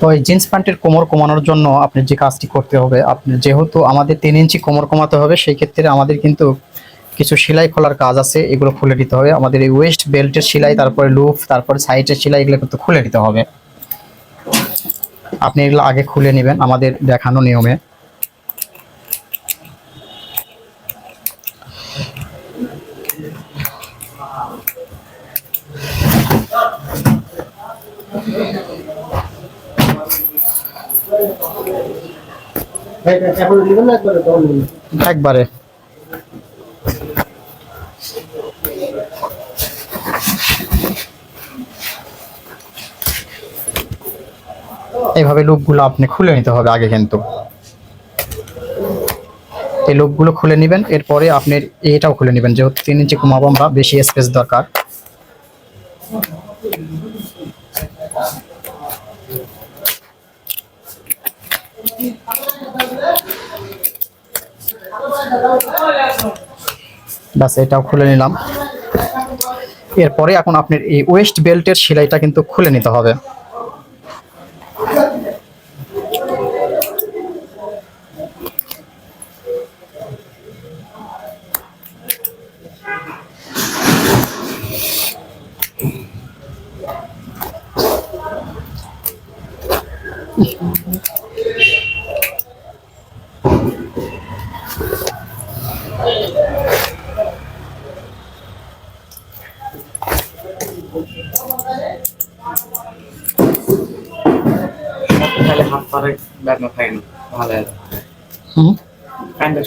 তো এই জিন্স প্যান্টের কোমর কমানোর জন্য আপনি যে কাজটি করতে হবে, আপনি যেহেতু আমাদের তিন ইঞ্চি কোমর কমাতে হবে, সেই ক্ষেত্রে আমাদের কিন্তু কিছু সেলাই খোলার কাজ আছে, এগুলো খুলে দিতে হবে। আমাদের এই ওয়েস্ট বেল্টের সেলাই, তারপরে লুফ তারপরে সাইডের সেলাই, এগুলো কিন্তু খুলে দিতে হবে। আপনি এগুলো আগে খুলে নেবেন আমাদের দেখানো নিয়মে। একবারে। এইভাবে লুপগুলো আপনি খুলে নিতে হবে আগে কিন্তু। এই লুপগুলো খুলে নেবেন, এরপরে আপনি এটাও খুলে নেবেন, যেহেতু তিন ইঞ্চি কমাবো আমরা, বেশি স্পেস দরকার। ব্যাস এটাও খুলে নিলাম। এরপরে এখন আপনার এই ওয়েস্ট বেল্টের সেলাইটা কিন্তু খুলে নিতে হবে তাহলে হাত পারে ব্যথা থাকে না ভালো হয় হুম প্যান্টের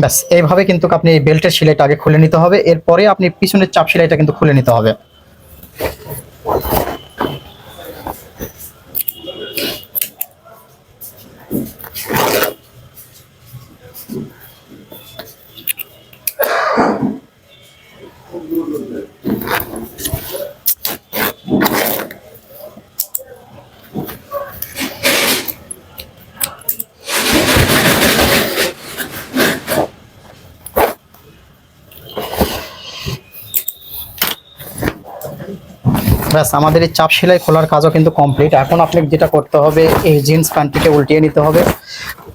ব্যাস এইভাবে কিন্তু আপনি বেল্টের সেলাইটা আগে খুলে নিতে হবে। এরপরে আপনি পিছনের চাপ সেলাইটা কিন্তু খুলে নিতে হবে। ব্যাস, আমাদের এই চাপ সেলাই খোলার কাজও কিন্তু কমপ্লিট এখন আপনি যেটা করতে হবে, এই জিন্স প্যান্টটিকে উল্টিয়ে নিতে হবে।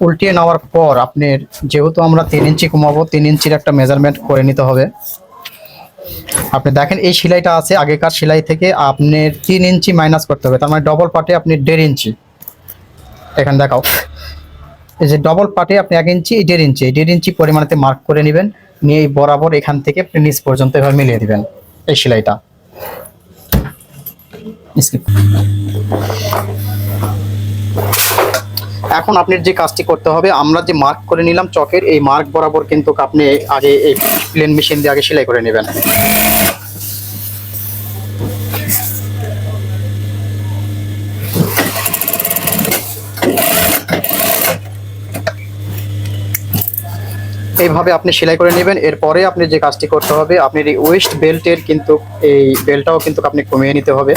উল্টিয়ে নেওয়ার পর আপনার যেহেতু আমরা তিন ইঞ্চি কমাবো, তিন ইঞ্চির একটা মেজারমেন্ট করে নিতে হবে। আপনি দেখেন, এই সেলাইটা আছে আগেকার সেলাই থেকে আপনার তিন ইঞ্চি মাইনাস করতে হবে। তার মানে ডবল পার্টে আপনি দেড় ইঞ্চি। এখানে দেখাও। এই যে ডবল পার্টে আপনি এক ইঞ্চি দেড় ইঞ্চি। দেড় ইঞ্চি পরিমাণেতে মার্ক করে নেবেন। নিয়ে বরাবর এখান থেকে আপনি নিচ পর্যন্ত এভাবে মিলিয়ে দিবেন এই সেলাইটা। Skip. এখন আপনার যে কাজটি করতে হবে, আমরা যে মার্ক করে নিলাম চকের, এই মার্ক বরাবর কিন্তু আপনি আগে এই প্লেন মেশিন দিয়ে আগে সেলাই করে নেবেন। এইভাবে আপনি সেলাই করে নেবেন, এরপরে আপনি যে কাজটি করতে হবে, আপনার এই ওয়েস্ট বেল্টের কিন্তু এই বেল্টটাও কিন্তু আপনি কমিয়ে নিতে হবে।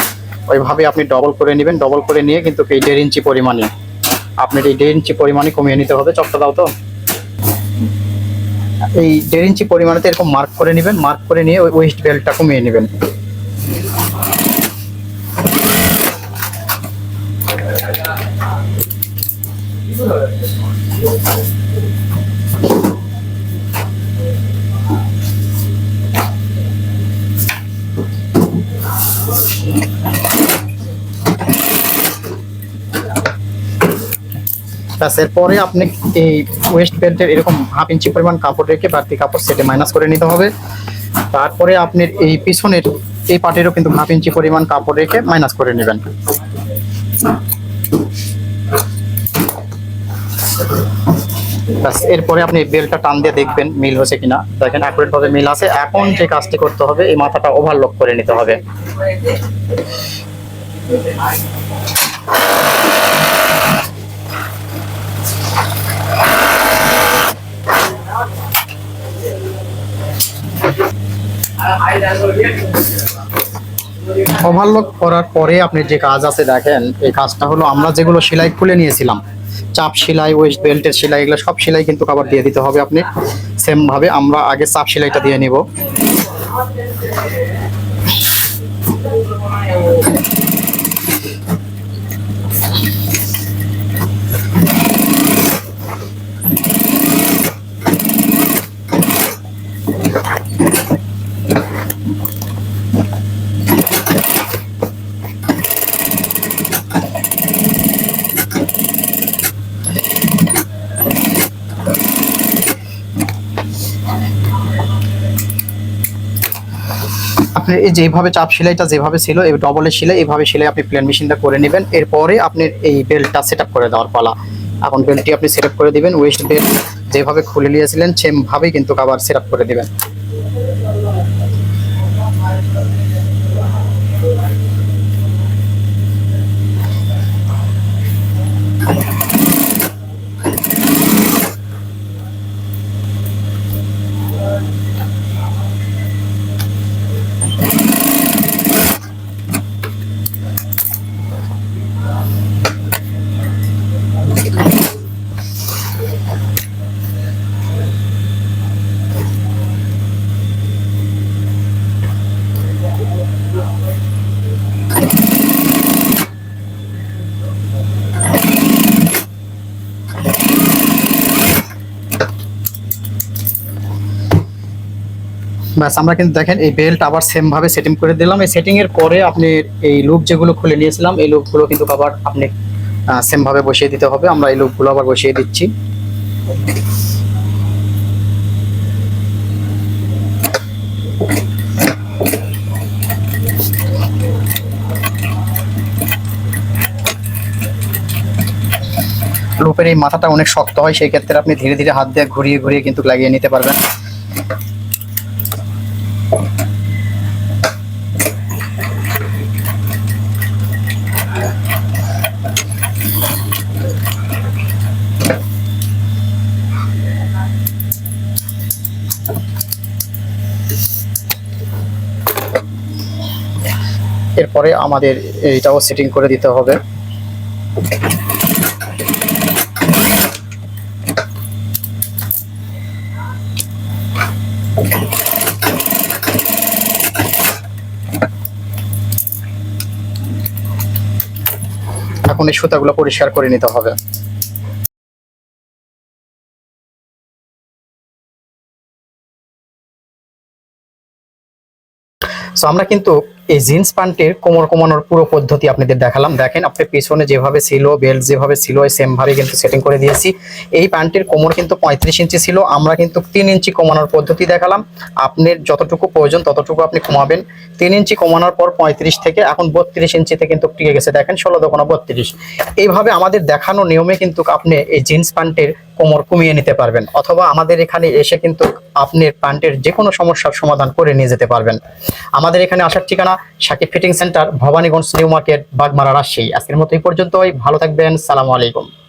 ওইভাবে আপনি ডবল করে নেবেন ডবল করে নিয়ে কিন্তু এই দেড় ইঞ্চি পরিমাণে। আপনার এই দেড় ইঞ্চি পরিমাণে কমিয়ে নিতে হবে। চকটা দাও তো। এই দেড় ইঞ্চি পরিমাণে এরকম মার্ক করে নেবেন মার্ক করে নিয়ে ওই ওয়েস্ট বেল্টটা কমিয়ে নেবেন। ব্যাস এরপরে আপনি এই ওয়েস্ট বেল্টের এরকম হাফ ইঞ্চি পরিমাণ কাপড় রেখে বাড়তি কাপড় সেটে মাইনাস করে নিতে হবে। তারপরে আপনি এই পিছনের, এই পাটেরও কিন্তু হাফ ইঞ্চি পরিমাণ কাপড় রেখে মাইনাস করে নেবেন। এরপরে আপনি বেলটা টান দিয়ে দেখবেন মিল হচ্ছে কিনা। দেখেন অ্যাকুরেট ভাবে মিল আছে। এখন যে কাজটি করতে হবে, এই মাথাটা ওভারলক করে নিতে হবে। ওভারলক করার পরে আপনি যে কাজ আছে দেখেন, এই কাজটা হলো আমরা যেগুলো সেলাই খুলে নিয়েছিলাম, চাপ সেলাই ওয়েস্ট বেল্টের সেলাই, এগুলো সব সেলাই কিন্তু কাবার দিয়ে দিতে হবে আপনি। সেম ভাবে আমরা আগে চাপ সেলাইটা দিয়ে নিব। আপনি এই যেভাবে চাপ সেলাইটা যেভাবে ছিল, এই ডবলের সেলাই এইভাবে সেলাই আপনি প্লেন মেশিনটা করে নেবেন। এরপরে আপনি এই বেল্টটা সেট করে দেওয়ার পালা। এখন বেল্টটি আপনি সেট করে দিবেন ওয়েস্ট বেল্ট যেভাবে খুলে নিয়েছিলেন সেমভাবেই কিন্তু আবার সেট করে দিবেন। ব্যাস, আমরা কিন্তু দেখেন এই বেল্ট আবার সেম ভাবে সেটিং করে দিলাম। এই সেটিং এর পরে আপনি এই লুপ যেগুলো খুলে নিয়েছিলাম, এই লুপগুলো কিন্তু আবার আপনি সেম ভাবে বসিয়ে দিতে হবে। আমরা এই লুপগুলো আবার বসিয়ে দিচ্ছি। লুপের এই মাথাটা অনেক শক্ত হয়, সেই ক্ষেত্রে আপনি ধীরে ধীরে হাত দিয়ে ঘুরিয়ে ঘুরিয়ে কিন্তু লাগিয়ে নিতে পারবেন। এরপরে আমাদের এইটাও সেটিং করে দিতে হবে। এখন এই সুতাগুলো পরিষ্কার করে নিতে হবে। সো আমরা কিন্তু এই জিন্স প্যান্টের কোমর কমানোর পুরো পদ্ধতি আপনাদের দেখালাম। দেখেন, আপনি পিছনে যেভাবে ছিল, বেল্ট যেভাবে ছিল সেম ভাবে কিন্তু সেটিং করে দিয়েছি। এই প্যান্টের কোমর কিন্তু পঁয়ত্রিশ ইঞ্চি ছিল, আমরা কিন্তু তিন ইঞ্চি কমানোর পদ্ধতি দেখালাম। আপনার যতটুকু প্রয়োজন ততটুকু আপনি কমাবেন। তিন ইঞ্চি কমানোর পর পঁয়ত্রিশ থেকে, এখন বত্রিশ ইঞ্চিতে কিন্তু টিকে গেছে। দেখেন, ষোলো দোকানো বত্রিশ। এইভাবে আমাদের দেখানো নিয়মে কিন্তু আপনি এই জিন্স প্যান্টের কোমর কমিয়ে নিতে পারবেন, অথবা আমাদের এখানে এসে কিন্তু আপনার প্যান্টের যে কোনো সমস্যার সমাধান করে নিয়ে যেতে পারবেন। আমাদের এখানে আসার ঠিকানা Sakib fitting centre, Bhabaniganj new market, Bagmara Rajshahi. আজকের মতো এই পর্যন্তই। ভালো থাকবেন। সালামু আলাইকুম।